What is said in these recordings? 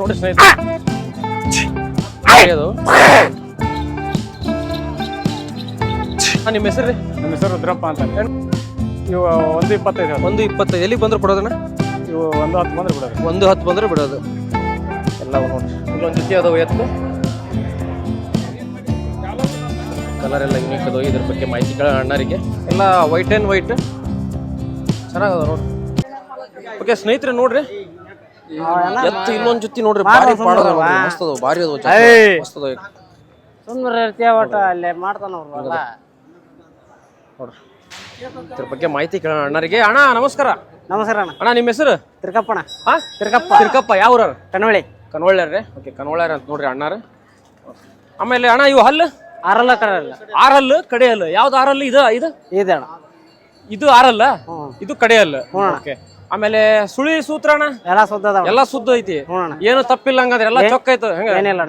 ನೋಡಿ ಸ್ನೇಹಿತರೆ. ಅದು? ನಿಮ್ಮ ಹೆಸರು ರೀ? ನಮ್ಮ ಹೆಸರು ರುದ್ರಪ್ಪ ಅಂತ ಇವು ಒಂದು ಇಪ್ಪತ್ತೈದು. ಒಂದು ಇಪ್ಪತ್ತೈದು. ಎಲ್ಲಿಗೆ ಬಂದ್ರೆ ಕೊಡೋದಣ್ಣ ಇವು ಒಂದು ಹತ್ತು ಬಂದ್ರೆ ಬಿಡೋದು. ಒಂದು ಹತ್ತು ಬಂದ್ರೆ ಬಿಡೋದು. ಎಲ್ಲ ನೋಡ್ರಿ ಇಲ್ಲೊಂದು ಜೊತೆ ಅದಾವ ಎತ್ತು. ಕಲರ್ ಎಲ್ಲ ಯೂನಿಕ್ ಅದಾವ ಇದ್ರ ಬಗ್ಗೆ ಮಾಹಿತಿ ಕೇಳ ಅಣ್ಣರಿಗೆ. ಎಲ್ಲ ವೈಟ್ ಆ್ಯಂಡ್ ವೈಟ್ ಚೆನ್ನಾಗದ ನೋಡ್ರಿ ಓಕೆ ಸ್ನೇಹಿತರೆ ನೋಡ್ರಿ. ಎತ್ತು ಇನ್ನೊಂದ್ ಜೊತೆ ನೋಡ್ರಿ ಬಾರಿ ಪಾಡದ ಬಾರಿ ಮಸ್ತ್ ಅದಾವ ಭಾರಿ ಅದಾವ ಜಾತಿ. ಮಸ್ತ್ ಅದಾವ ಸುಮ್ಮನೆ ಇರ್ತೀಯ ಒಟ್ಟ ಅಲ್ಲೇ ಮಾಡ್ತಾನ ಅವ್ರಲ್ಲ ನೋಡ್ರಿ. ಇದ್ರ ಬಗ್ಗೆ ಮಾಹಿತಿ ಕೇಳೋಣ ಅಣ್ಣರಿಗೆ. ಅಣ್ಣ ನಮಸ್ಕಾರ. ನಮಸ್ಕಾರ ಅಣ್ಣ. ಅಣ್ಣ ನಿಮ್ಮ ಹೆಸರು? ತಿರ್ಕಪ್ಪಣ ಹಾ? ತಿರ್ಕಪ್ಪ. ತಿರ್ಕಪ್ಪ ಯಾವ ಊರ ಕಣ್ವಳಿ ರೀ? ಓಕೆ ಕನ್ವಳ್ಳ್ಯಾರ ಅಂತ ನೋಡ್ರಿ ಅಣ್ಣಾರ ಆಮೇಲೆ ಅಣ್ಣ ಇವು ಹಲ್ಲು? ಆರಲ್ಲ ಕಡೆಯಲ್ಲ. ಆರಲ್ಲು ಕಡೆಯಲ್ಲ. ಯಾವ್ದು ಆರಲ್ಲ? ಇದು ಇದು? ಇದೆ ಅಣ್ಣ. ಇದು ಆರಲ್ಲ? ಇದು ಕಡೆಯಲ್ಲ. ಓಕೆ. ಆಮೇಲೆ ಸುಳಿ ಸೂತ್ರ ಅಣ್ಣ? ಎಲ್ಲ ಸುದ್ದದ ಎಲ್ಲಾ ಸುದ್ದ ಐತಿ. ಏನು ತಪ್ಪಿಲ್ಲ ಹಂಗಂದ್ರೆ ಎಲ್ಲ ಚೊಕ್ಕ ಐತ ಹೆಂಗ ಏನಿಲ್ಲ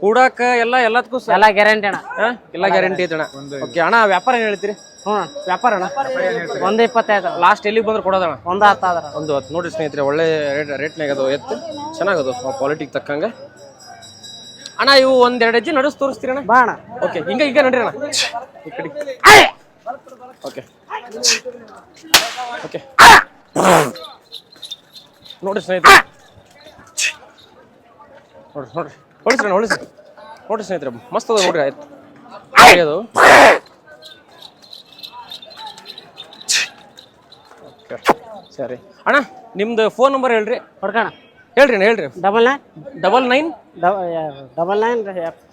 ಕೂಡಾಕ ಎಲ್ಲ ಎಲ್ಲದಕ್ಕೂ ಸ- ಎಲ್ಲ ಗ್ಯಾರಂಟಿ ಅಣ್ಣ. ಹಾ? ಎಲ್ಲ ಗ್ಯಾರಂಟಿ ಐತಿ ಅಣ್ಣ ಓಕೆ ಅಣ್ಣ ವ್ಯಾಪಾರ ಏನ್ ಹೇಳ್ತೀರಿ? ಹ್ಞೂ ವ್ಯಾಪಾರ ಅಣ್ಣ? ಒಂದು ಇಪ್ಪತ್ತೈದು. ಲಾಸ್ಟ್ ಎಲ್ಲಿಗೆ ಬಂದ್ರೆ ಕೊಡೋದಣ್ಣ? ಒಂದ್ ಹತ್ತು ಆದ್ರ. ಒಂದು ಹತ್ತು. ನೋಡಿ ಸ್ನೇಹಿತರೆ ಒಳ್ಳೆ ರೇಟ್ ರೇಟ್ನಾಗ ಅದು ಎತ್ತು. ಚೆನ್ನಾಗದು ಕ್ವಾಲಿಟಿಗೆ ತಕ್ಕಂಗೆ. ಅಣ್ಣ ಇವು ಒಂದೆರಡು ಹೆಜ್ಜೆ ನಡೆಸ್ ತೋರಿಸ್ತೀರಿ ಅಣ್ಣ? ಬಾ ಅಣ್ಣ. ಓಕೆ ಹಿಂಗ ಈಗ ನಡ್ರಿ ಅಣ್ಣ. ಈ ಕಡೆ. ಓಕೆ ಓಕೆ ನೋಡ್ರಿ ಸ್ನೇಹಿತರೆ. ನೋಡ್ರಿ ನೋಡ್ರಿ ಹೊಡಿಸ್ರಿ ಹೊಳಿಸ್ರಿ ನೋಡ್ರಿ ಸ್ನೇಹಿತರೆ. ಮಸ್ತ್ ಅದ ನೋಡ್ರಿ, ಆಯ್ತು. ಅದು. ಸರಿ. ಅಣ್ಣ, ನಿಮ್ದು ಫೋನ್ ನಂಬರ್ ಹೇಳ್ರಿ. ಹೊಡ್ಕಣ. ಹೇಳ್ರಿ ಹೇಳ್ರಿ. Double nine double nine double nine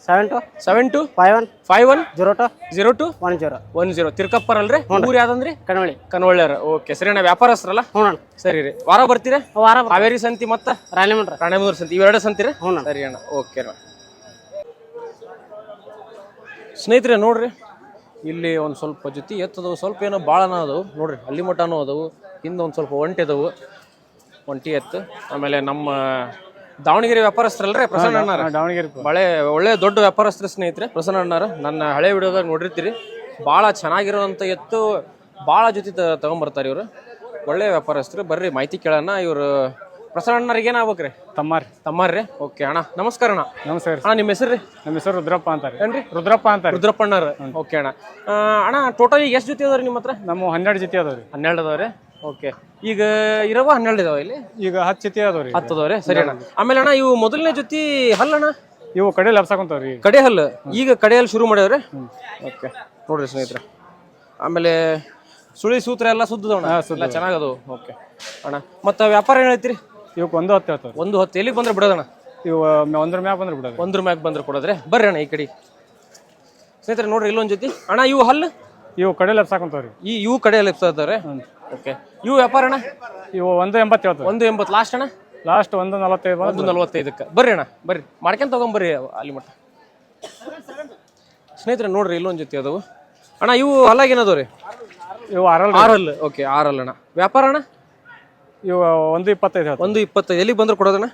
seven two seven two five one five one zero two zero two one zero one zero ತಿರ್ಕಪ್ಪರ್ ಅಲ್ರಿ ಊರು ಯಾವ್ದಂದ್ರಿ? ಕಣ್ವಳಿ ಕನ್ವಳ್ಳ್ಯಾರ ಓಕೆ ಸರಿ ಅಣ್ಣ ವ್ಯಾಪಾರಸ್ತ್ರಲ್ಲ ಹ್ಞೂ ಸರಿ ರೀ. ವಾರ ಬರ್ತೀರಿ? ವಾರ. ಹಾವೇರಿ ಸಂತಿ ಮತ್ತು? ರಾಣಿಮಂಡ್ರ ರಾಣೆಬೆನ್ನೂರು ಸಂತಿ. ಇವೆರಡು ಸಂತಿರಿ? ಹ್ಞೂ ಸರಿ ಅಣ್ಣ. ಓಕೆ ಅಣ್ಣ. ಸ್ನೇಹಿತರೆ ನೋಡ್ರಿ. ಇಲ್ಲಿ ಒಂದು ಸ್ವಲ್ಪ ಜೊತೆ ಎತ್ತದವು. ಸ್ವಲ್ಪ ಏನೋ ಭಾಳನ ಅದಾವು. ನೋಡ್ರಿ ಅಲ್ಲಿ ಮಟನೂ ಅದಾವು. ಹಿಂದೆ ಒಂದು ಸ್ವಲ್ಪ ಒಂಟೆದವು ಒಂಟಿ ಎತ್ತು. ಆಮೇಲೆ ನಮ್ಮ ದಾವಣಗೆರೆ ವ್ಯಾಪಾರಸ್ಥರಲ್ರಿ ಪ್ರಸನ್ನ ಅಣ್ಣಾರ? ದಾವಣಗೆರೆ ಬಳೆ ಒಳ್ಳೆ ದೊಡ್ಡ ವ್ಯಾಪಾರಸ್ಥರ ಸ್ನೇಹಿತರೆ ಪ್ರಸನ್ನ ಅಣ್ಣಾರ. ನನ್ನ ಹಳೆ ವಿಡಿಯೋದಾಗ ನೋಡಿರ್ತೀರಿ ಭಾಳ ಚೆನ್ನಾಗಿರೋವಂಥ ಎತ್ತು ಭಾಳ ಜೊತೆ ತಗೊಂಬರ್ತಾರೆ ಇವರು. ಒಳ್ಳೆ ವ್ಯಾಪಾರಸ್ಥರು. ಬರ್ರಿ ಮಾಹಿತಿ ಕೇಳೋಣ. ಇವರು ಪ್ರಸನ್ನ ಅಣ್ಣರಿಗೆ ಏನಾಗ್ಬೇಕ್ರಿ? ತಮ್ಮಾರಿ. ತಮ್ಮಾರ್ರಿ? ಓಕೆ ಅಣ್ಣ ನಮಸ್ಕಾರ ಅಣ್ಣ. ನಮಸ್ಕಾರ ಅಣ್ಣ ನಿಮ್ಮ ಹೆಸರು ರೀ ನಮ್ಮ ಹೆಸರು ರುದ್ರಪ್ಪ ಅಂತಾರೆ ಏನ್ರಿ? ರುದ್ರಪ್ಪ ಅಂತ ರುದ್ರಪ್ಪಣ್ಣರು ಓಕೆ ಅಣ್ಣ. ಅಣ್ಣ ಟೋಟಲಿ ಎಷ್ಟು ಜೊತೆ ಅದಾವ್ರಿ ನಿಮ್ಮ ಹತ್ರ? ನಮ್ಮ ಹನ್ನೆರಡು ಜೊತೆ ಅದಾವ್ರಿ. ಹನ್ನೆರಡು ಅದಾವ್ರಿ. ಓಕೆ. ಈಗ ಇರವ ಹನ್ನೆರಡು ಇದಾವ ಇಲ್ಲಿ? ಈಗ ಹತ್ತು ಜೊತೆ ಅದಾವ್ರಿ ಹತ್ತು ಅದಾವ್ರಿ? ಸರಿ ಅಣ್ಣ. ಆಮೇಲೆ ಅಣ್ಣ ಇವು ಮೊದಲನೇ ಜೊತೆ ಹಲ್ಲಣ್ಣ ಇವು ಕಡೆ ಲಬ್ಸಾಕೊಂತಾವ್ರಿ. ಕಡೆ ಹಲ್ಲು. ಈಗ ಕಡೆ ಹಲ್ಲು ಶುರು ಮಾಡ್ಯಾವ್ರಿ? ಓಕೆ. ನೋಡ್ರಿ ಸ್ನೇಹಿತರೆ. ಆಮೇಲೆ ಸುಳಿ ಸೂತ್ರ ಎಲ್ಲ ಸುದ್ದದವಣ್ಣ ಎಲ್ಲ ಚೆನ್ನಾಗದು ಓಕೆ. ಅಣ್ಣ ಮತ್ತೆ ವ್ಯಾಪಾರ ಏನು ಹೇಳ್ತೀರಿ? ಇವಕ್ಕೆ ಒಂದು ಹತ್ತು ಹೇಳ್ತಾವ್ರಿ. ಒಂದು ಹತ್ತು. ಎಲ್ಲಿಗೆ ಬಂದ್ರೆ ಬಿಡೋದಣ್ಣ? ಇವು ಒಂದ್ರ ಮ್ಯಾಗ ಬಂದ್ರೆ ಬಿಡೋದು. ಒಂದ್ರ ಮ್ಯಾಗ ಬಂದ್ರೆ ಕೊಡೋದ್ರೆ. ಬರ್ರಿ ಅಣ್ಣ ಈ ಕಡೆ. ಸ್ನೇಹಿತರೆ ನೋಡ್ರಿ ಇಲ್ಲೊಂದು ಜೊತೆ. ಅಣ್ಣ ಇವು ಹಲ್ಲು? ಇವು ಕಡೆ ಲಬ್ಸಾಕೊಂತಾವ್ರಿ ಈ ಇವು ಕಡೆ ಇರ್ತಾರೆ ಓಕೆ ಇವು ವ್ಯಾಪಾರ ಅಣ್ಣ? ಇವು ಒಂದು ಎಂಬತ್ತು ಒಂದು ಎಂಬತ್ತು. ಲಾಸ್ಟ್ ಅಣ್ಣ? ಲಾಸ್ಟ್ ಒಂದು ನಲವತ್ತೈದು ಒಂದು ನಲವತ್ತೈದಕ್ಕೆ. ಬರ್ರಿ ಅಣ್ಣ ಬರ್ರಿ. ಮಾಡ್ಕೊಂಡು ತಗೊಂಬರ್ರಿ ಅಲ್ಲಿ ಮಟ್ಟ. ಸ್ನೇಹಿತರೆ ನೋಡ್ರಿ ಇಲ್ಲೊಂದು ಜೊತೆ ಅದಾವು. ಅಣ್ಣ ಇವು ಹಲ್ಲಾಗೇನದವು ರೀ ಇವು ಆರಲ್ ಆರಲ್ ಓಕೆ ಆರಲ್ ಅಣ್ಣ. ವ್ಯಾಪಾರ ಅಣ್ಣ? ಇವು ಒಂದು ಇಪ್ಪತ್ತೈದು ಒಂದು ಇಪ್ಪತ್ತೈದು. ಎಲ್ಲಿಗೆ ಬಂದ್ರೆ ಕೊಡೋದಣ್ಣ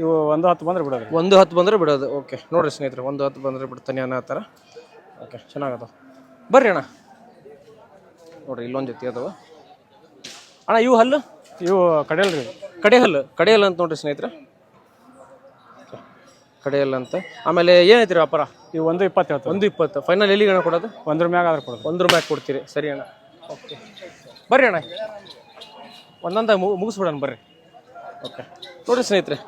ಇವು ಒಂದು ಹತ್ತು ಬಂದ್ರೆ ಬಿಡೋದು. ಒಂದು ಹತ್ತು ಬಂದ್ರೆ ಬಿಡೋದು. ಓಕೆ ನೋಡ್ರಿ ಸ್ನೇಹಿತರೆ ಒಂದು ಹತ್ತು ಬಂದ್ರೆ ಬಿಡ್ತಾನೆ ಅನ್ನೋ ಥರ. ಓಕೆ ಚೆನ್ನಾಗದ ಬರ್ರಿ ಅಣ್ಣ. ನೋಡ್ರಿ ಇಲ್ಲೊಂದು ಜೊತೆ ಅದಾವ. ಅಣ್ಣ ಇವು ಹಲ್ಲು? ಇವು ಕಡೆಯಲ್ರಿ ಕಡೆ ಹಲ್ಲು. ಕಡೆ ಹಲ್ಲು ಅಂತ ನೋಡ್ರಿ ಸ್ನೇಹಿತರೆ. ಕಡೆ ಹಲ್ಲು ಅಂತ. ಆಮೇಲೆ ಏನೈತಿ ರೀ ವ್ಯಾಪಾರ? ಇವು ಒಂದು ಇಪ್ಪತ್ತು ಹೇಳ್ತಾವ್ರಿ ಒಂದು ಇಪ್ಪತ್ತು. ಫೈನಲ್ ಎಲ್ಲಿಗೆ ಅಣ್ಣ ಕೊಡೋದು? ಒಂದ್ರ ಮ್ಯಾಗ ಆದ್ರೆ ಕೊಡೋದು. ಒಂದ್ರ ಮ್ಯಾಗ ಕೊಡ್ತೀರಿ. ಸರಿ ಅಣ್ಣ. ಓಕೆ ಬರ್ರಿ ಅಣ್ಣ. ಒಂದೊಂದ ಮುಗಿಸ್ಬಿಡೋಣ ಬರ್ರಿ. ಓಕೆ ನೋಡ್ರಿ ಸ್ನೇಹಿತರೆ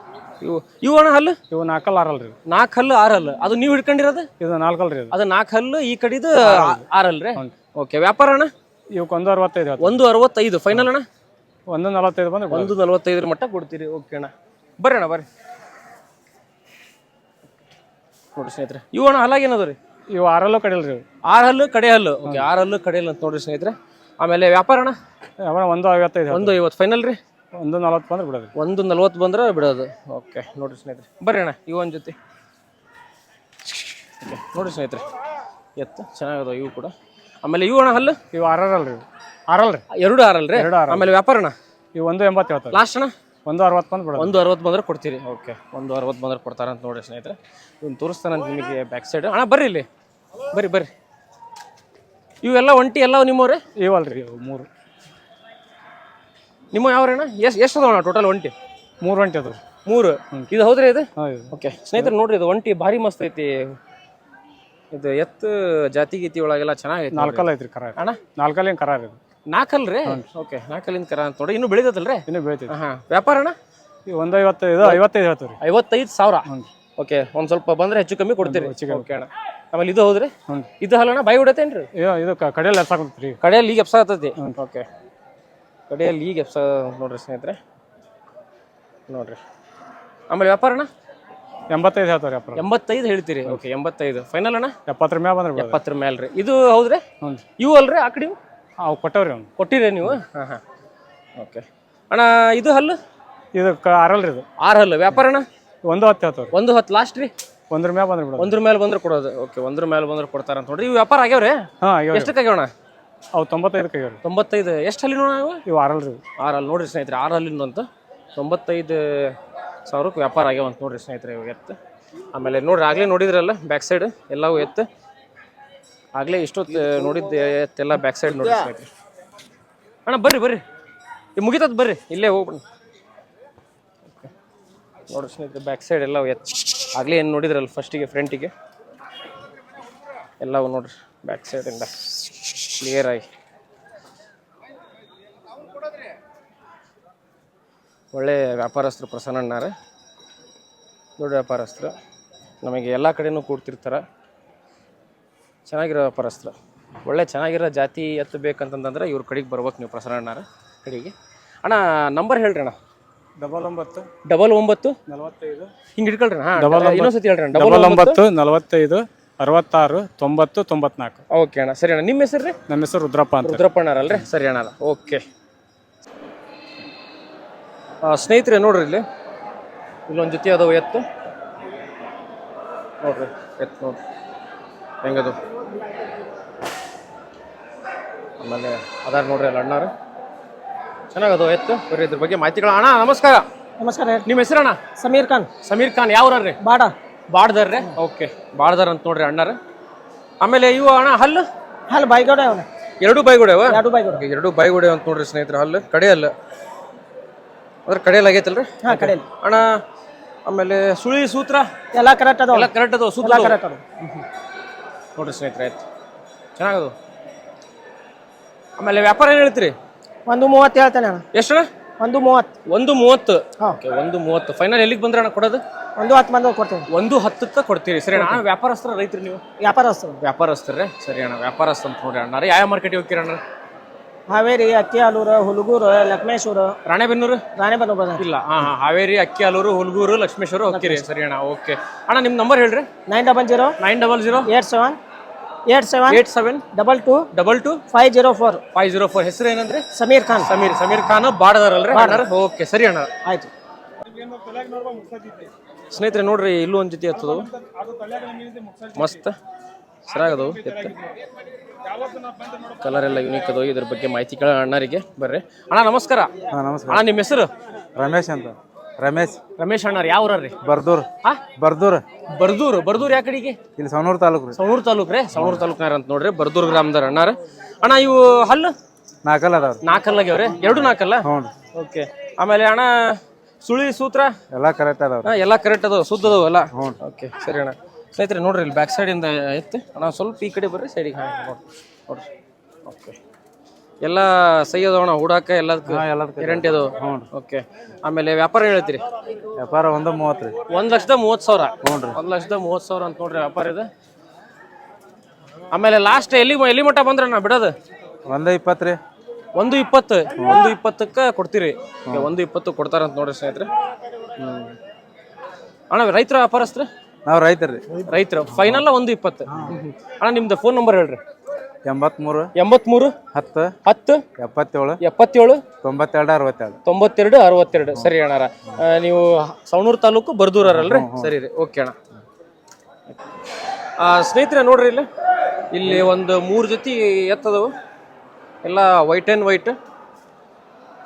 ಇವು ಇವು ಅಣ್ಣ ಹಲ್ಲು? ಇವು ನಾಲ್ಕಲ್ ಆರಲ್ರಿ ನಾಲ್ಕು ಹಲ್ಲು ಆರಲ್ ಹಲ್ಲು. ಅದು ನೀವು ಹಿಡ್ಕೊಂಡಿರೋದು? ಇದು ನಾಲ್ಕಲ್ರಿ ರೀ ಅದು. ನಾಲ್ಕು ಹಲ್ಲು ಈ ಕಡಿದು ಆರಲ್ರಿ ಹಲ್ಲು ರೀ? ಓಕೆ ವ್ಯಾಪಾರ ಅಣ್ಣ? ಇವಕ್ಕೆ ಒಂದು ಅರವತ್ತೈದು ಹೇಳ್ತಾವ್ರಿ ಒಂದು ಅರವತ್ತೈದು. ಫೈನಲ್ ಅಣ್ಣ? ಒಂದು ನಲವತ್ತೈದು ಬಂದ್ರೆ. ಒಂದು ನಲವತ್ತೈದರ ಮಟ್ಟ ಕೊಡ್ತೀರಿ. ಓಕೆ ಅಣ್ಣ. ಬರ್ರಿ ಅಣ್ಣ ಬರ್ರಿ. ನೋಡ್ರಿ ಸ್ನೇಹಿತರೆ ಇವು ಅಣ್ಣ ಹಲ್ಲಾಗೇನದು ರೀ? ಇವು ಆರಲ್ಲೂ ಕಡೆಯಲ್ರಿ ಇವು. ಆರು ಹಲ್ಲು ಕಡೆ ಹಲ್ಲು. ಓಕೆ ಆರು ಹಲ್ಲು ಕಡೆ ಹಲ್ಲು ಅಂತ ನೋಡ್ರಿ ಸ್ನೇಹಿತರೆ. ಆಮೇಲೆ ವ್ಯಾಪಾರ ಅಣ್ಣ? ಅವನ ಒಂದು ಐವತ್ತೈದು ಹೇಳ್ತಾವ್ರಿ. ಒಂದು ಐವತ್ತು. ಫೈನಲ್ ರೀ? ಒಂದು ನಲವತ್ತು ಬಂದ್ರೆ ಬಿಡೋದು. ಒಂದು ನಲ್ವತ್ತು ಬಂದ್ರೆ ಬಿಡೋದು. ಓಕೆ ನೋಡಿರಿ ಸ್ನೇಹಿತರೆ. ಬರ್ರಿ ಅಣ್ಣ ಇವು ಒಂದು ಜೊತೆ. ಓಕೆ ನೋಡ್ರಿ ಸ್ನೇಹಿತರೆ. ಎತ್ತು ಚೆನ್ನಾಗದ ಇವು ಕೂಡ. ಆಮೇಲೆ ಇವು ಅಣ್ಣ ಹಲ್ಲು? ಇವು ಆರಲ್ರಿ ಇವು ಆರಲ್ರಿ ಎರಡು ಆರಲ್ರಿ ಎರಡು ಆರಲ್. ಆಮೇಲೆ ವ್ಯಾಪಾರ ಅಣ್ಣ? ಇವು ಒಂದು ಎಂಬತ್ತು ಹೇಳ್ತಾರೆ. ಲಾಸ್ಟ್ ಅಣ್ಣ? ಒಂದು ಅರವತ್ತು ಬಂದು ಬಿಡೋದು. ಒಂದು ಅರವತ್ತು ಬಂದ್ರೆ ಕೊಡ್ತೀರಿ. ಓಕೆ. ಒಂದು ಅರವತ್ತು ಬಂದ್ರೆ ಕೊಡ್ತಾರೆ ಅಂತ ನೋಡಿ ಸ್ನೇಹಿತರೆ. ಇವ್ನು ತೋರಿಸ್ತಾನಂತ ನಿಮಗೆ ಬ್ಯಾಕ್ ಸೈಡ್ ಅಣ್ಣ ಬರ್ರಿ ಇಲ್ಲಿ. ಬರ್ರಿ ಬರ್ರಿ. ಇವೆಲ್ಲ ಒಂಟಿ ಎಲ್ಲ ನಿಮ್ಮವ್ರೆ? ಇವಲ್ರಿ ಇವು ಮೂರು. ನಿಮ್ಮ ಯಾವ್ರಣ್ಣ ಎಷ್ಟು ಎಷ್ಟು ಅದಾವಣ್ಣ ಟೋಟಲ್ ಒಂಟಿ? ಮೂರು ಒಂಟಿ ಅದು ಮೂರು? ಇದು ಹೌದ್ರಿ ಇದು? ಓಕೆ ಸ್ನೇಹಿತರೆ ನೋಡ್ರಿ ಇದು ಒಂಟಿ ಭಾರಿ ಮಸ್ತ್ ಐತಿ. ಇದು ಎತ್ತು ಜಾತಿ ಗೀತಿ ಒಳಗೆಲ್ಲ ಚೆನ್ನಾಗಿ ನಾಲ್ಕಲ್ ಐತ್ರಿ ಕರ ಅಣ್ಣ? ಏನ್ ಕರ ಇದು. ನಾಲ್ಕಲ್ರಿ? ಓಕೆ ನಾಲ್ಕಲ್ಲಿಂದ ಕರ ಅಂತ ನೋಡಿ ಇನ್ನೂ ಇನ್ನೂ ಬೀಳ್ತೈತಿ. ಹಾಂ ವ್ಯಾಪಾರ ಅಣ್ಣ? ಈ ಒಂದು ಐವತ್ತೈದು ಐವತ್ತೈದು ಹೇಳ್ತೀವಿ ರೀ ಐವತ್ತೈದು ಸಾವಿರ? ಓಕೆ ಒಂದು ಸ್ವಲ್ಪ ಬಂದ್ರೆ ಹೆಚ್ಚು ಕಮ್ಮಿ ಕೊಡ್ತೀರಿ. ಓಕೆ ಅಣ್ಣ. ಆಮೇಲೆ ಇದು ಹೌದ್ರಿ? ಇದು ಹಲ್ಲಣ್ಣ ಬಾಯಿ ಹೊಡತೇನ್ರಿ ಇದು ಕಡೆಯಲ್ಲಿ ಎರ್ಸಾಕಂತ್ರಿ ಕಡೆಯಲ್ಲಿ ಈಗ ಎಪ್ಸಾಗತ್ತೈತಿ ಓಕೆ. ಕಡೆಯಲ್ಲಿ ಈಗ ಎಪ್ಸ ನೋಡ್ರಿ ಸ್ನೇಹಿತರೆ. ನೋಡ್ರಿ. ಆಮೇಲೆ ವ್ಯಾಪಾರ ಅಣ್ಣ? ಎಂಬತ್ತೈದು ಹೇಳ್ತಾರೆ ಅಪ್ಪ ಎಂಬತ್ತೈದು ಹೇಳ್ತೀರಿ. ಓಕೆ ಎಂಬತ್ತೈದು. ಫೈನಲ್ ಅಣ್ಣ? ಎಪ್ಪತ್ತರ ಮ್ಯಾಲ ಬಂದ್ರೆ ಬಿಡೋದು. ಎಪ್ಪತ್ತರ ಮೇಲೆ ರೀ ಇದು ಹೌದ್ರಿ? ಹ್ಞೂ ಇವು ಅಲ್ರಿ ಆ ಕಡೆ ಇವು? ಅವು ಕೊಟ್ಟವ್ರಿ ಅವ್ನು. ಕೊಟ್ಟಿರಿ ನೀವು? ಹಾಂ ಹಾಂ. ಓಕೆ ಅಣ್ಣ ಇದು ಹಲ್ಲು? ಇದು ಕ ಅರಲ್ರಿ ಇದು. ಆರು ಹಲ್ಲು. ವ್ಯಾಪಾರ ಅಣ್ಣ? ಒಂದು ಹತ್ತು ಹೇಳ್ತಾವ್ರಿ. ಒಂದು ಹತ್ತು ಲಾಸ್ಟ್ ರೀ? ಒಂದ್ರ ಮ್ಯಾಲ ಬಂದ್ರೆ ಬಿಡೋದು. ಒಂದ್ರ ಮೇಲೆ ಬಂದ್ರೆ ಕೊಡೋದು. ಓಕೆ ಒಂದ್ರ ಮೇಲೆ ಬಂದ್ರೆ ಕೊಡ್ತಾರ ಅಂತ ನೋಡ್ರಿ. ಇವು ವ್ಯಾಪಾರ ಆಗ್ಯಾವ್ರಿ? ಹಾಂ ಆಗ್ಯಾವ್ರಿ. ಎಷ್ಟಕ್ಕೆ ಆಗ್ಯಾವಣ ಅವು ತೊಂಬತ್ತೈದಕ್ಕೆ ಆಗ್ಯಾವ್ರಿ. ತೊಂಬತ್ತೈದು. ಎಷ್ಟು ಹಲ್ಲಿನ ನೋಡೋಣ ಇವು? ಅರಲ್ರಿ ಇವು. ಆರಲ್ಲಿ ನೋಡ್ರಿ ಸ್ನೇಹಿತರೆ ಆರಲ್ಲಿ ಅಂತ. ತೊಂಬತ್ತೈದು ಸಾವಿರಕ್ಕೆ ವ್ಯಾಪಾರ ಆಗ್ಯಾವ ಅಂತ ನೋಡ್ರಿ ಸ್ನೇಹಿತರೆ, ಇವಾಗ ಎತ್ತು. ಆಮೇಲೆ ನೋಡ್ರಿ, ಆಗಲೇ ನೋಡಿದ್ರಲ್ಲ ಬ್ಯಾಕ್ ಸೈಡ್ ಎಲ್ಲವೂ ಎತ್ತು. ಆಗಲೇ ಇಷ್ಟೊತ್ತು ನೋಡಿದ್ದು, ಎತ್ತೆಲ್ಲ ಬ್ಯಾಕ್ ಸೈಡ್ ನೋಡ್ರಿ ಸ್ನೇಹಿತರೆ. ಅಣ್ಣ, ಬರ್ರಿ ಬರ್ರಿ. ಈಗ ಮುಗಿತದ ಬರ್ರಿ, ಇಲ್ಲೇ ಹೋಗ್ಬಿಡ. ನೋಡ್ರಿ ಸ್ನೇಹಿತರೆ ಬ್ಯಾಕ್ ಸೈಡ್ ಎಲ್ಲವೂ ಎತ್ತ. ಆಗಲೇ ಏನು ನೋಡಿದ್ರಲ್ಲ ಫಸ್ಟಿಗೆ ಫ್ರಂಟಿಗೆ ಎಲ್ಲವೂ ನೋಡ್ರಿ ಬ್ಯಾಕ್ ಸೈಡಿಂದ ಕ್ಲಿಯರ್ ಆಗಿ. ಒಳ್ಳೆ ವ್ಯಾಪಾರಸ್ಥರು ಪ್ರಸನ್ನಣ್ಣಾರೆ ದೊಡ್ಡ ವ್ಯಾಪಾರಸ್ಥರು. ನಮಗೆ ಎಲ್ಲ ಕಡೆಯೂ ಕೂಡ್ತಿರ್ತಾರೆ. ಚೆನ್ನಾಗಿರೋ ವ್ಯಾಪಾರಸ್ಥರು. ಒಳ್ಳೆ ಚೆನ್ನಾಗಿರೋ ಜಾತಿ ಎತ್ತು ಬೇಕಂತಂದ್ರೆ ಇವ್ರ ಕಡೆಗೆ ಬರ್ಬೇಕು ನೀವು ಪ್ರಸನ್ನಣ್ಣಾರ ಕಡೆಗೆ. ಅಣ್ಣ ನಂಬರ್ ಹೇಳ್ರಿ ಅಣ್ಣ. ಡಬಲ್ ಒಂಬತ್ತು. ಡಬಲ್ ಒಂಬತ್ತು. ನಲವತ್ತೈದು. ಹಿಂಗೆ ಇಟ್ಕೊಳ್ರಿ ಹಾಂ ಡಬಲ್. ಇನ್ನೊಂದ್ಸತಿ ಹೇಳ್ರಿ ಅಣ್ಣ. ಡಬಲ್ ಒಂಬತ್ತು. ನಲವತ್ತೈದು ಅರವತ್ತಾರು ತೊಂಬತ್ತು ತೊಂಬತ್ನಾಲ್ಕು. ಓಕೆ ಅಣ್ಣ. ಸರಿ ಅಣ್ಣ. ನಿಮ್ಮ ಹೆಸರು ರೀ ನಮ್ಮ ಹೆಸರು ರುದ್ರಪ್ಪ ಅಂತ. ರುದ್ರಪ್ಪಣ್ಣರಲ್ರಿ ಸರಿ ಅಣ್ಣ ಓಕೆ ಸ್ನೇಹಿತರೆ ನೋಡ್ರಿ ಇಲ್ಲಿ. ಇಲ್ಲೊಂದು ಜೊತೆ ಅದಾವ ಎತ್ತು. ನೋಡ್ರಿ ಎತ್ತು ನೋಡ್ರಿ. ಹೆಂಗದು? ಆಮೇಲೆ ಅದಾರ ನೋಡ್ರಿ ಅಲ್ಲ ಅಣ್ಣಾರು. ಚೆನ್ನಾಗದು ಎತ್ತು? ಬರ್ರಿ ಇದ್ರ ಬಗ್ಗೆ ಮಾಹಿತಿಗಳ. ಅಣ್ಣ ನಮಸ್ಕಾರ. ನಮಸ್ಕಾರ ನಿಮ್ಮ ಹೆಸರಣ್ಣ? ಸಮೀರ್ ಖಾನ್. ಸಮೀರ್ ಖಾನ್ ಯಾವ್ರಿ ಬಾಡ. ಬಾಡ್ದಾರ್ರಿ ಓಕೆ ಬಾಡ್ದಾರ ಅಂತ ನೋಡ್ರಿ ಅಣ್ಣಾರ. ಆಮೇಲೆ ಇವು ಅಣ್ಣ ಹಲ್ಲು? ಹಲ್ಲು ಬೈಗೋಡೆ ಎರಡು ಬೈಗುಡೆವ ಎರಡು ಬೈಗೌಡ ಎರಡು ಬೈಗೋಡೆ ಅಂತ ನೋಡ್ರಿ ಸ್ನೇಹಿತರೆ ಹಲ್ಲು. ಕಡೆ ಅಲ್ಲ ಅದ್ರ ಕಡೆಯಲ್ಲಿ ಆಗೈತಲ್ರಿ? ಹಾ ಕಡೆಯಲ್ಲಿ. ಅಣ್ಣ ಆಮೇಲೆ ಸುಳಿ ಸೂತ್ರ? ಎಲ್ಲ ಕರೆಕ್ಟ್ ಅದಾವ. ಎಲ್ಲ ಕರೆಕ್ಟ್ ಅದಾವ ಸೂತ್ರ ಎಲ್ಲ. ಕರೆಕ್ಟ್ ಅದಾವ. ನೋಡ್ರಿ ಸ್ನೇಹಿತರೆ ಆಯ್ತು. ಚೆನ್ನಾಗದು. ಆಮೇಲೆ ವ್ಯಾಪಾರ ಏನು ಹೇಳ್ತೀರಿ? ಒಂದು ಮೂವತ್ತು ಹೇಳ್ತೇನೆ ಅಣ್ಣ. ಎಷ್ಟಣ್ಣ? ಒಂದು ಮೂವತ್ತು. ಒಂದು ಮೂವತ್ತು. ಹಾಂ. ಓಕೆ ಒಂದು ಮೂವತ್ತು. ಫೈನಲ್ ಎಲ್ಲಿಗೆ ಬಂದ್ರೆ ಅಣ್ಣ ಕೊಡೋದು? ಒಂದು ಹತ್ತು ಮಂದಿ ಕೊಡ್ತೀನಿ. ಒಂದು ಹತ್ತಕ್ಕೆ ಕೊಡ್ತೀರಿ. ಸರಿ ಅಣ್ಣ ವ್ಯಾಪಾರಸ್ಥರ ರೈತರು ನೀವು? ವ್ಯಾಪಾರಸ್ಥರು. ವ್ಯಾಪಾರಸ್ಥರೇ? ಸರಿ ಅಣ್ಣ ವ್ಯಾಪಾರಸ್ಥ ಅಂತ ನೋಡಿ ಅಣ್ಣ. ಯಾವ ಮಾರ್ಕೆಟಿಗೆ ಹೋಗ್ತೀರಣ್ಣ ಹಾವೇರಿ ಅಕ್ಕಿಹಾಲೂರು ಹುಲಗೂರು ಲಕ್ಷ್ಮೇಶ್ವರ. ರಾಣೆಬೆನ್ನೂರು? ರಾಣೆಬೆನ್ನೂರು ಇಲ್ಲ ಹಾ ಹಾ ಹಾವೇರಿ ಅಕ್ಕಿಯಾಲೂರು ಹುಲ್ಗೂರು ಲಕ್ಷ್ಮೇಶ್ವರ ಹೋಗ್ತೀರಿ. ಸರಿ ಅಣ್ಣ ಓಕೆ. ಅಣ್ಣ ನಿಮ್ಮ ನಂಬರ್ ಹೇಳ್ರಿ. Nine double zero. Nine double zero. Eight seven. Eight seven. Eight seven. Double two. Double two. Five zero four. Five zero four. ಹೆಸರು ಏನಂದ್ರೆ? ಸಮೀರ್ ಖಾನ್. ಸಮೀರ್ ಸಮೀರ್ ಖಾನ್ ಬಾಡದಾರಲ್ರಿ? ಓಕೆ ಸರಿ ಅಣ್ಣ ಆಯ್ತು. ಸ್ನೇಹಿತರೆ ನೋಡ್ರಿ ಇಲ್ಲೂ ಒಂದು ಜೊತೆ ಹತ್ತದು. ಮಸ್ತ್. ಚೆನ್ನಾಗದು ಎತ್ತ. ಕಲರ್ ಎಲ್ಲ ಯುನೀಕ್ ಅದು ಇದ್ರ ಬಗ್ಗೆ ಮಾಹಿತಿ ಕೇಳ ಅಣ್ಣರಿಗೆ. ಬರ್ರಿ. ಅಣ್ಣ ನಮಸ್ಕಾರ. ಹಾಂ ನಮಸ್ಕಾರ. ಅಣ್ಣ ನಿಮ್ಮ ಹೆಸರು? ರಮೇಶ್ ಅಂತ. ರಮೇಶ್. ರಮೇಶ್ ಅಣ್ಣ ಯಾವ ರೀ ಬರ್ದೂರ್. ಹಾ? ಬರ್ದೂರ್. ಬರ್ದೂರು. ಬರ್ದೂರು ಯಾವ ಕಡೆಗೆ? ಇಲ್ಲಿ ಸವಣೂರು ತಾಲೂಕು ರೀ. ಸವಣೂರು ತಾಲೂಕ್ ರೀ ಸವಣೂರು ತಾಲೂಕ್ನಾರ ಅಂತ ನೋಡ್ರಿ. ಬರ್ದೂರ್ ಗ್ರಾಮದಾರ ಅಣ್ಣಾರ. ಅಣ್ಣ ಇವು ಹಲ್ಲು? ನಾಲ್ಕಲ್ಲ ಅದಾವ ನಾಲ್ಕಲ್ಲ ಆಗ್ಯಾವ್ರಿ ಎರಡು ನಾಲ್ಕಲ್ಲ ಹ್ಞೂ ರೀ. ಓಕೆ. ಆಮೇಲೆ ಅಣ್ಣ ಸುಳಿ ಸೂತ್ರ? ಎಲ್ಲ ಕರೆಕ್ಟ್ ಅದಾವ ಹಾ, ಎಲ್ಲ ಕರೆಕ್ಟ್ ಅದಾವ. ಸುದ್ದ ಅದಾವ ಎಲ್ಲ? ಹ್ಞೂ ಓಕೆ ಸರಿ ಅಣ್ಣ. ಸ್ನೇಹಿತರೆ ನೋಡ್ರಿ ಇಲ್ಲಿ ಬ್ಯಾಕ್ ಸೈಡಿಂದ ಎತ್ತಿ. ಅಣ್ಣ ಸ್ವಲ್ಪ ಈ ಕಡೆ ಬರ್ರಿ ಸೈಡಿಗೆ ಹಾಂ ನೋಡ್ರಿ ನೋಡ್ರಿ. ಓಕೆ ಎಲ್ಲ ಸೈ ಅದಾವ ಅಣ್ಣ ಹೂಡಾಕ ಎಲ್ಲದಕ್ಕೂ? ಗ್ಯಾರಂಟಿ ಅದು ಹ್ಞೂ ಓಕೆ ಆಮೇಲೆ ವ್ಯಾಪಾರ ಹೇಳ್ತೀರಿ? ವ್ಯಾಪಾರ ಒಂದು ಮೂವತ್ತು ರೀ. ಒಂದು ಲಕ್ಷದ ಮೂವತ್ತು ಸಾವಿರ? ಹ್ಞೂ ರೀ. ಒಂದು ಲಕ್ಷದ ಮೂವತ್ತು ಸಾವಿರ ಅಂತ ನೋಡ್ರಿ ವ್ಯಾಪಾರ ಇದೆ. ಆಮೇಲೆ ಲಾಸ್ಟ್ ಎಲ್ಲಿ ಎಲ್ಲಿ ಮಟ್ಟ ಬಂದ್ರೆ ನಾ ಬಿಡೋದು? ಒಂದು ಇಪ್ಪತ್ತು ರೀ. ಒಂದು ಇಪ್ಪತ್ತು. ಒಂದು ಇಪ್ಪತ್ತಕ್ಕೆ ಕೊಡ್ತೀರಿ. ಒಂದು ಇಪ್ಪತ್ತು ಕೊಡ್ತಾರಂತ ನೋಡ್ರಿ ಸ್ನೇಹಿತರೆ. ಹ್ಞೂ ಅಣ್ಣ ರೈತರು ವ್ಯಾಪಾರಸ್ತ್ರ ನಾವು ರೈತರು ರೀ. ರೈತರು. ಫೈನಲ್ ಒಂದು ಇಪ್ಪತ್ತು. ಅಣ್ಣ ನಿಮ್ದು ಫೋನ್ ನಂಬರ್ ಹೇಳ್ರಿ. ಎಂಬತ್ಮೂರು ಎಂಬತ್ಮೂರು ಹತ್ತು ಹತ್ತು ಎಪ್ಪತ್ತೇಳು ಎಪ್ಪತ್ತೇಳು ತೊಂಬತ್ತೆರಡು ಅರವತ್ತೆರಡು. ತೊಂಬತ್ತೆರಡು ಅರವತ್ತೆರಡು. ಸರಿ ಅಣ್ಣಾರ. ನೀವು ಸವಣೂರು ತಾಲೂಕು ಬರ್ದೂರಲ್ರಿ ಸರಿ ರೀ. ಓಕೆ ಅಣ್ಣ. ಸ್ನೇಹಿತರೆ ನೋಡ್ರಿ ಇಲ್ಲಿ. ಇಲ್ಲಿ ಒಂದು ಮೂರು ಜೊತೆ ಎತ್ತದವು. ಎಲ್ಲ ವೈಟ್ ಆ್ಯಂಡ್ ವೈಟ್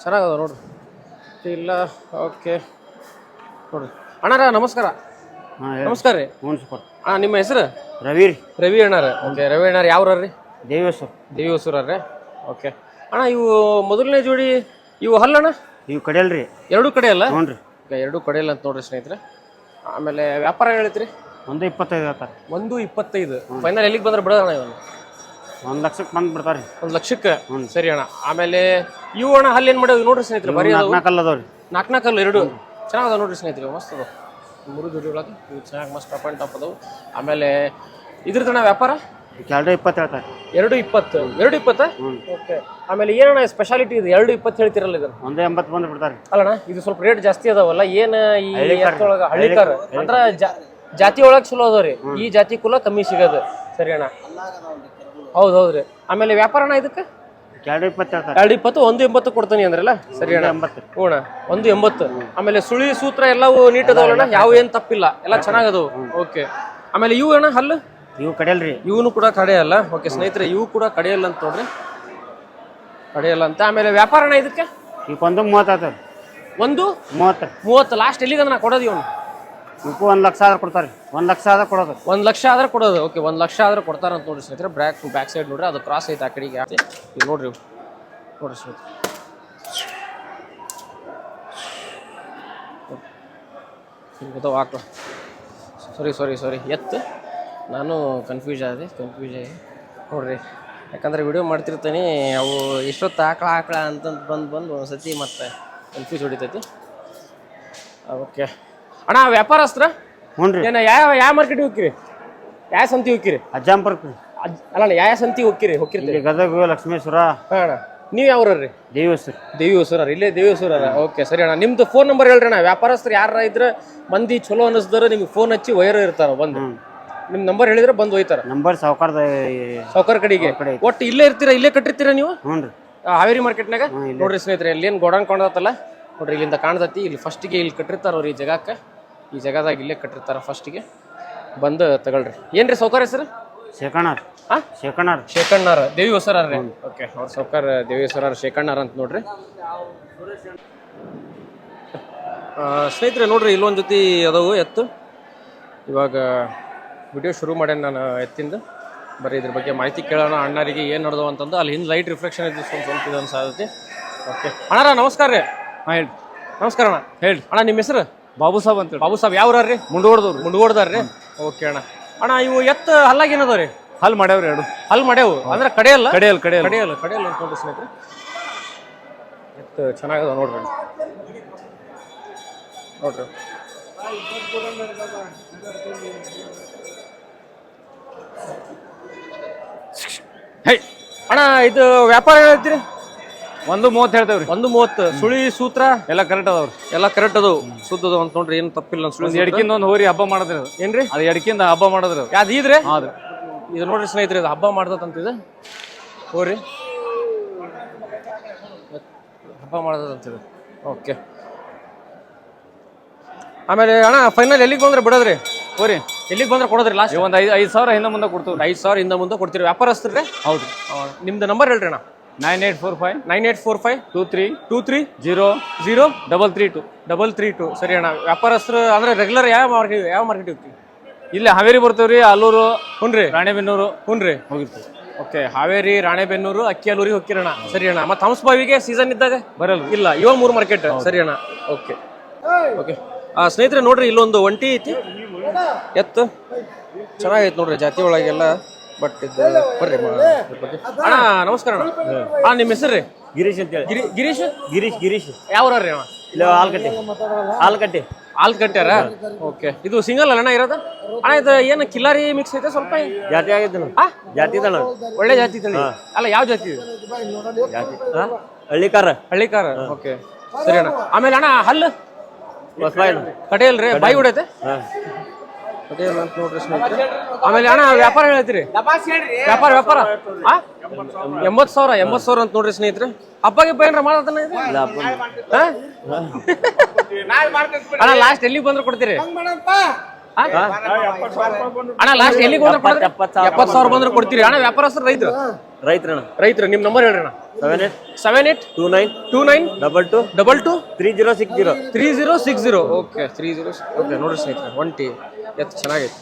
ಚೆನ್ನಾಗದ ನೋಡ್ರಿ. ಇಲ್ಲ ಓಕೆ ನೋಡ್ರಿ. ಅಣ್ಣಾರ ನಮಸ್ಕಾರ. ನಮಸ್ಕಾರ ರೀ. ಅಣ್ಣ ನಿಮ್ಮ ಹೆಸರು? ರವಿ ರೀ. ರವಿ ಅಣ್ಣಾರ. ಓಕೆ ರವಿ ಅಣ್ಣಾರ ಯಾವ ರೀ? ದೇವೇಶ್ವರ್. ರೀ ಓಕೆ. ಅಣ್ಣ ಇವು ಮೊದಲನೇ ಜೋಡಿ ಇವು ಹಲ್ಲಣ್ಣ ಇವು ಕಡೆಯಲ್ರಿ ಎರಡು ಕಡೆ ಅಲ್ಲ? ಹ್ಞೂ ರೀ. ಈಗ ಎರಡು ಕಡೆಯಲ್ಲ ಅಂತ ನೋಡ್ರಿ ಸ್ನೇಹಿತರೆ. ಆಮೇಲೆ ವ್ಯಾಪಾರ ಹೇಳಿದ್ರಿ ಒಂದು ಇಪ್ಪತ್ತೈದು ಹೇಳ್ತಾರೆ. ಒಂದು ಇಪ್ಪತ್ತೈದು. ಫೈನಲ್ ಎಲ್ಲಿಗೆ ಬಂದ್ರೆ ಬಿಡೋಣ ಇವನು? ಒಂದು ಲಕ್ಷಕ್ಕೆ ಬಂದು ಬಿಡ್ತಾರೆ. ಒಂದು ಲಕ್ಷಕ್ಕೆ? ಸರಿ ಅಣ್ಣ. ಆಮೇಲೆ ಇವು ಅಣ್ಣ ಹಲ್ಲೇನು ಮಾಡೋದು ನೋಡ್ರಿ ಸ್ನೇಹಿತರೆ ಬರೀ ನಾಲ್ಕು ಅದಾವ ರೀ. ನಾಲ್ಕು ಅಲ್ಲ ಎರಡು? ಚೆನ್ನಾಗದ ನೋಡ್ರಿ ಸ್ನೇಹಿತರೆ ಮಸ್ತ್ ಅದಾವ. ಮೂರು ಜೋಡಿ ಒಳಗೆ ಇವು ಚೆನ್ನಾಗಿ ಮಸ್ತ್ ಅಪ್ ಆ್ಯಂಡ್ ಟಾಪ್ ಅದಾವು. ಆಮೇಲೆ ಇದ್ರದಣ್ಣ ವ್ಯಾಪಾರ? ಎರಡು ಇಪ್ಪತ್ತು ಹೇಳ್ತಾರೆ. ಎರಡು ಇಪ್ಪತ್ತು. ಎರಡು ಇಪ್ಪತ್ತ? ಓಕೆ ಆಮೇಲೆ ಏನಣ್ಣ ಸ್ಪೆಷಾಲಿಟಿ ಇದು? ಎರಡು ಇಪ್ಪತ್ತು ಹೇಳ್ತಿರಲ್ಲ ಇದನ್ನ? ಒಂದೇ ಎಂಬತ್ತು ಬಂದು ಬಿಡ್ತಾರೆ. ಅಲ್ಲಣ್ಣ ಇದು ಸ್ವಲ್ಪ ರೇಟ್ ಜಾಸ್ತಿ ಅದಾವಲ್ಲ ಏನು ಈ ಎತ್ತೊಳಗ ಹಳ್ಳಿಕಾರ ಅಂದ್ರ ಜಾ- ಜಾತಿ ಒಳಗೆ ಚಲೋ ಅದಾವ್ರಿ. ಈ ಜಾತಿ ಕುಲ ಕಮ್ಮಿ ಸಿಗೋದು. ಸರಿ ಅಣ್ಣ. ಹೌದು ಹೌದ್ರಿ. ಆಮೇಲೆ ವ್ಯಾಪಾರ ಅಣ್ಣ ಇದಕ್ಕೆ? ಎರಡು ಇಪ್ಪತ್ತು ಎರಡು ಇಪ್ಪತ್ತು ಒಂದು ಎಂಬತ್ತು ಕೊಡ್ತಾನೆ ಅಂದ್ರಲ್ಲ? ಸರಿ ಅಣ್ಣ. ಎಂಬತ್ತು. ಹ್ಞೂ ಒಂದು ಎಂಬತ್ತು. ಆಮೇಲೆ ಸುಳಿ ಸೂತ್ರ ಎಲ್ಲವೂ ನೀಟ್ ಅದಾವಲ್ಲ ಯಾವ ಏನ್ ತಪ್ಪಿಲ್ಲ. ಎಲ್ಲ ಚೆನ್ನಾಗದವು. ಓಕೆ. ಆಮೇಲೆ ಇವು ಅಣ್ಣ ಹಲ್ಲು? ಇವು ಕಡೆಯಲ್ರಿ. ಇವನು ಕೂಡ ಕಡೆಯಲ್ಲ? ಓಕೆ ಸ್ನೇಹಿತರೆ ಇವು ಕೂಡ ಕಡೆಯಲ್ಲ ಅಂತ ನೋಡ್ರಿ ಕಡೆಯಲ್ಲ ಅಂತ. ಆಮೇಲೆ ವ್ಯಾಪಾರ ಅಣ್ಣ ಇದಕ್ಕೆ? ಒಂದು ಮೂವತ್ತು ಒಂದು? ಮೂವತ್ತು. ಮೂವತ್ತು. ಲಾಸ್ಟ್ ಎಲ್ಲಿಗೆ ನಾ ಕೊಡೋದು ಇವನು? ಇವಕ್ಕೂ ಒಂದು ಲಕ್ಷ ಆದ್ರೆ ಕೊಡ್ತಾರೆ. ಒಂದು ಲಕ್ಷ ಆದ್ರೆ ಕೊಡೋದು. ಒಂದ್ ಲಕ್ಷ ಆದ್ರೆ ಕೊಡೋದು. ಓಕೆ ಒಂದ್ ಲಕ್ಷ ಆದ್ರೆ ಕೊಡ್ತಾರ ಅಂತ ನೋಡ್ರಿ ಸ್ನೇಹಿತರೆ. ಬ್ಯಾಕ್ ಬ್ಯಾಕ್ ಸೈಡ್ ನೋಡ್ರಿ, ಅದು ಕ್ರಾಸ್ ಐತೆ ಆ ಕಡೆಗೆ. ಆಯ್ತು. ನೋಡ್ರಿ. ನೋಡ್ರಿ ಸ್ನೇಹಿತರೆ. ಸಾರಿ ಸಾರಿ ಸಾರಿ ಎತ್ತು. ನಾನು ಕನ್ಫ್ಯೂಸ್ ಆದೆ ಕನ್ಫ್ಯೂಸ್ ಆಗಿ. ನೋಡ್ರಿ, ಯಾಕಂದ್ರೆ ವಿಡಿಯೋ ಮಾಡ್ತಿರ್ತೀನಿ, ಅವು ಎಷ್ಟೊತ್ತು ಆಕಳ ಆಕಳ ಅಂತಂದು ಬಂದು ಬಂದು ಒಂದ್ಸತಿ ಮತ್ತೆ ಕನ್ಫ್ಯೂಸ್ ಹೊಡಿತೈತಿ. ಓಕೆ ಅಣ್ಣ ವ್ಯಾಪಾರಸ್ತ್ರ ಹ್ಞೂ ರೀ. ಏನ ಯಾವ ಯಾವ ಮಾರ್ಕೆಟ್ ಹೋಗ್ತೀರಿ? ಯಾವ ಸಂತಿ ಹೋಗ್ತೀರಿ? ಅಜ್ಜಾಂಪರ್ ಅಲ್ಲ ಅಲ್ಲಣ್ಣ ಯಾವ ಸಂತಿ ಹೋಗ್ತೀರಿ? ಹೋಗ್ತಿರ್ತೀರಿ. ಇಲ್ಲಿ ಗದಗ ಲಕ್ಷ್ಮೇಶ್ವರ. ಹಾ ಅಣ್ಣ ನೀವು ಯಾವ್ರಿ ದೇವಸ್ಥಾನ ದೇವಿ ಹೊಸೂರ ಇಲ್ಲೇ ದೇವೇಶ್ವರ ಓಕೆ ಸರಿ ಅಣ್ಣ ನಿಮ್ದು ಫೋನ್ ನಂಬರ್ ಹೇಳ್ರಿ ಅಣ್ಣ. ವ್ಯಾಪಾರಸ್ಥರು ಯಾರ ಇದ್ರೆ ಮಂದಿ ಚಲೋ ಅನಿಸಿದ್ರೆ ನಿಮ್ಗೆ ಫೋನ್ ಹಚ್ಚಿ ವೈರ್ ಇರ್ತಾರ ಬಂದು. ನಿಮ್ ನಂಬರ್ ಹೇಳಿದ್ರೆ ಬಂದು ಹೋಯ್ತಾರ. ನಂಬರ್ ಸಾವುಕಾರದ ಸಾವ್ಕಾರ ಕಡೆಗೆ. ಕಡೆ ಒಟ್ಟು ಇಲ್ಲೇ ಇರ್ತೀರಾ? ಇಲ್ಲೇ ಕಟ್ಟಿರ್ತೀರಾ ನೀವು? ಹ್ಞೂ ರೀ. ಆ, ಹಾವೇರಿ ಮಾರ್ಕೆಟ್ನಾಗ ನೋಡ್ರಿ ಸ್ನೇಹಿತರೆ ಇಲ್ಲಿ ಏನು ಗೋಡನ್ ಕಾಣತ್ತಲ್ಲ ನೋಡ್ರಿ ಇಲ್ಲಿಂದ ಕಾಣ್ತತಿ ಇಲ್ಲಿ ಫಸ್ಟಿಗೆ ಇಲ್ಲಿ ಕಟ್ಟಿರ್ತಾರ ಅವ್ರು ಈ ಜಾಗಕ್ಕೆ. ಈ ಜಾಗದಾಗ ಇಲ್ಲೇ ಕಟ್ಟಿರ್ತಾರ ಫಸ್ಟಿಗೆ ಬಂದು ತಗೊಳ್ರಿ. ಏನ್ರಿ ಸೌಕರ್ಯ ಹೆಸರು ಶೇಖಣ್ಣಾರ್. ಹಾ? ಶೇಖಣ್ಣಾರ್. ಶೇಖಣ್ಣಾರ್. ದೇವಿ ಹೊಸರ ಓಕೆ ಅವ್ರ ಸೌಕರ್ ದೇವಿ ಹೊಸರ ಶೇಖಣ್ಣಾರ ಅಂತ ನೋಡ್ರಿ. ಆ, ಸ್ನೇಹಿತರೆ ನೋಡ್ರಿ ಇಲ್ಲೊಂದ್ ಜೊತೆ ಅದಾವು ಎತ್ತು. ಇವಾಗ ವಿಡಿಯೋ ಶುರು ಮಾಡ್ಯಾನ ನಾನು ಎತ್ತಿಂದ. ಬರೀ ಇದ್ರ ಬಗ್ಗೆ ಮಾಹಿತಿ ಕೇಳೋಣ. ಅಣ್ಣರಿಗೆ ಏನು ನಡೆದವು ಅಂತಂದು ಅಲ್ಲಿ ಹಿಂದೆ ಲೈಟ್ ರಿಫ್ಲೆಕ್ಷನ್ ಇದ್ದು ಸ್ವಲ್ಪ ಸ್ವಲ್ಪ ಇದೆ ಅನ್ಸಾದತಿ ಓಕೆ. ಅಣ್ಣಾರ ನಮಸ್ಕಾರ ರೀ. ಹಾಂ ಹೇಳಿ ನಮಸ್ಕಾರ ಅಣ್ಣ. ಹೇಳಿ ಅಣ್ಣ ನಿಮ್ಮ ಹೆಸರು? ಬಾಬು ಸಾಬ್ ಅಂತ ಬಾಬು ಸಾಬ್ ಯಾವ ರೀ ಮುಂಡೋಡ್ದವ್ರು ಮುಂಡ್ಗೋಡ್ದಾರ ರೀ ಓಕೆ ಅಣ್ಣ. ಅಣ್ಣ ಇವು ಎತ್ತ ಹಲ್ಲಾಗ ಏನದ ರೀ ಹಲ್ ಮಾಡ್ಯಾವ್ರಿ ಎರಡು. ಹಲ್ ಮಾಡ್ಯಾವು? ಅಂದ್ರೆ ಕಡೆಯಲ್ಲ? ಕಡೆಯಲ್ಲ ಕಡೆಯಲ್ಲ ಕಡೆಯಲ್ಲ ಕಡೆಯಲ್ಲ ಅನ್ಕೊಂಡು ಸ್ನೇಹಿತರೆ? ಎತ್ತು ಚೆನ್ನಾಗದ ನೋಡ್ರಿ ನೋಡ್ರಿ. ಹೇ. ಅಣ್ಣ ಇದು ವ್ಯಾಪಾರ ಹೇಳ್ತೀರಿ ಒಂದು ಮೂವತ್ತು ಹೇಳ್ತೇವ್ರಿ. ಒಂದು ಮೂವತ್ತು. ಸುಳಿ ಸೂತ್ರ? ಎಲ್ಲ ಕರೆಕ್ಟ್ ಅದಾವ್ರಿ. ಎಲ್ಲ ಕರೆಕ್ಟ್ ಅದು. ಸುದ್ದ ಅದಾವ ಅಂತ ನೋಡ್ರಿ ಏನು ತಪ್ಪಿಲ್ಲ ಎಡಕಿಂದ ಒಂದು ಸುಳಿ ಎಡ್ಕಿಂದ ಒಂದು ಹೋರಿ ಹಬ್ಬ ಮಾಡಿದ್ರಿ ಅದು. ಏನ್ರಿ? ಅದು ಎಡಕಿಂದ ಹಬ್ಬ ಮಾಡಿದ್ರಿ ಅದು. ಯಾವ್ದು ಇದ್ರಿ? ಇದು ನೋಡ್ರಿ ಸ್ನೇಹಿತರೆ ಇದು ಹಬ್ಬ ಮಾಡ್ದತ್ತಂತ ಇದು. ಹೋರಿ. ಹಬ್ಬ ಮಾಡ್ದತ್ತಂತ ಇದು. ಓಕೆ ಆಮೇಲೆ ಅಣ್ಣ ಫೈನಲ್ ಎಲ್ಲಿಗೆ ಬಂದ್ರೆ ಬಿಡೋದ್ರಿ? ಹೋರಿ. ಎಲ್ಲಿಗೆ ಬಂದ್ರೆ ಕೊಡೋದ್ರಿ ಲಾಸ್ಟ್ ಒಂದು ಐದು ಐದು ಸಾವಿರ ಹಿಂದೆ ಮುಂದೆ ಕೊಡ್ತೀವಿ ಐದು ಸಾವಿರ ಹಿಂದೆ ಮುಂದೆ ಕೊಡ್ತೀರಿ. ವ್ಯಾಪಾರಸ್ತ್ರಿ ಹೌದು. ನಿಮ್ದು ನಂಬರ್ ಹೇಳ್ರಿ ಅಣ್ಣ. Nine eight four five nine eight four five two three two three zero zero double three two double three two. ಸರಿ ಅಣ್ಣ ವ್ಯಾಪಾರಸ್ಥರು ಅಂದ್ರೆ ರೆಗ್ಯುಲರ್ ಯಾವ ಮಾರ್ಕೆಟ್ ಯಾವ ಮಾರ್ಕೆಟ್ ಹೋಗ್ತೀವಿ ಇಲ್ಲಿ ಹಾವೇರಿ ಬರ್ತೇವ್ರಿ ಅಲ್ಲೂರು ಹುನ್ರಿ. ರೀ ರಾಣೆಬೆನ್ನೂರು. ಹುನ್ರಿ. ರೀ ಹೋಗಿರ್ತೀವಿ ಓಕೆ ಹಾವೇರಿ ರಾಣೆಬೆನ್ನೂರು ಅಕ್ಕಿ ಅಲ್ಲೂರಿಗೆ ಹೋಗ್ತಿರಣ್ಣ ಸರಿ ಅಣ್ಣ ಮತ್ತೆ ಹಂಸಬಾವಿಗೆ ಸೀಸನ್ ಇದ್ದಾಗ? ಬರಲ್ಲ. ಇಲ್ಲ ಇವಾಗ ಮೂರು ಮಾರ್ಕೆಟ್ ಸರಿ ಅಣ್ಣ ಓಕೆ ಓಕೆ ಸ್ನೇಹಿತರೆ ನೋಡ್ರಿ ಇಲ್ಲೊಂದು ಒಂಟಿ ಐತಿ. ಎತ್ತು. ಚೆನ್ನಾಗೈತೆ ನೋಡ್ರಿ ಜಾತಿ ಒಳಗೆಲ್ಲ. ಬಟ್ ಇದು ಬರ್ರಿ ಮಾ- ಇದ್ರ ಬಗ್ಗೆ. ಅಣ್ಣ ನಮಸ್ಕಾರ ಅಣ್ಣ. ಅಣ್ಣ ನಿಮ್ಮ ಹೆಸರು ರೀ? ಗಿರೀಶ್ ಅಂತೇಳಿ ಗಿರಿ ಗಿರೀಶ್? ಗಿರೀಶ್ ಗಿರೀಶ್. ಯಾವ ರೀ ಅಣ್ಣ? ಇಲ್ಲ ಆಲ್ಕಟ್ಟೆ. ಆಲ್ಕಟ್ಟೆ. ಹಾಲ್ ಕಟ್ಟ್ಯಾರ ಓಕೆ. ಇದು ಸಿಂಗಲ್ ಅಣ್ಣ ಇರೋದು? ಅಣ್ಣ ಇದು ಏನು ಕಿಲಾರಿ ಮಿಕ್ಸ್ ಐತೆ ಸ್ವಲ್ಪ? ಜಾತಿ ಆಗಿದ್ದು ನಾವು ಆ? ಜಾತಿ ಇದ್ದಾನ ಒಳ್ಳೆ ಜಾತಿ ತಳಿ. ಅಲ್ಲ ಯಾವ ಜಾತಿ ಇದು? ಜಾತಿ. ಹಾಂ? ಹಳ್ಳಿಕಾರ. ಹಳ್ಳಿಕಾರ. ಓಕೆ. ಸರಿ ಅಣ್ಣ. ಆಮೇಲೆ ಅಣ್ಣ ಹಲ್ಲು? ಬಸ್ ಕಡೆಯಲ್ರಿ ಬಾಯಿ ಹೊಡೈತೆ ಹಾಂ. ಕಡೆಯಲ್ಲ ಅಂತ ನೋಡ್ರಿ ಸ್ನೇಹಿತರೆ ಆಮೇಲೆ ಅಣ್ಣ ವ್ಯಾಪಾರ ಹೇಳ್ತೀರಿ? ವ್ಯಾಪಾರ ವ್ಯಾಪಾರ? ಎಂಬತ್ತು ಸಾವಿರ ಎಂಬತ್ತು ಸಾವಿರ ಅಂತ ನೋಡ್ರಿ ಸ್ನೇಹಿತರೆ. ಹಬ್ಬ ಗಿಬ್ಬ ಏನ್ರ ಮಾಡತಾನ? ಅಣ್ಣ ಲಾಸ್ಟ್ ಎಲ್ಲಿಗೆ ಬಂದ್ರೆ ಕೊಡ್ತೀರಿ? ಅಣ್ಣ ಲಾಸ್ಟ್ ಎಲ್ಲಿಗೆ ಬಂದ್ರೆ ಕೊಡ್ತೀರಿ? ಎಪ್ಪತ್ತು ಸಾವಿರ. ಎಪ್ಪತ್ತು ಸಾವಿರ ಬಂದ್ರೆ ಕೊಡ್ತೀರಿ. ಅಣ್ಣ ವ್ಯಾಪಾರಸ್ಥರು ರೈತರು. ರೈತರಣ್ಣ. ರೈತರು ನಿಮ್ಮ number ಹೇಳ್ರಣ್ಣ seven eight seven eight two nine two nine double two double two three zero six zero three zero six zero okay three zero okay ನೋಡಿರಿ ಸ್ನೇಹಿತರೆ ಟಿ ಎತ್ತು ಚೆನ್ನಾಗೈತೆ.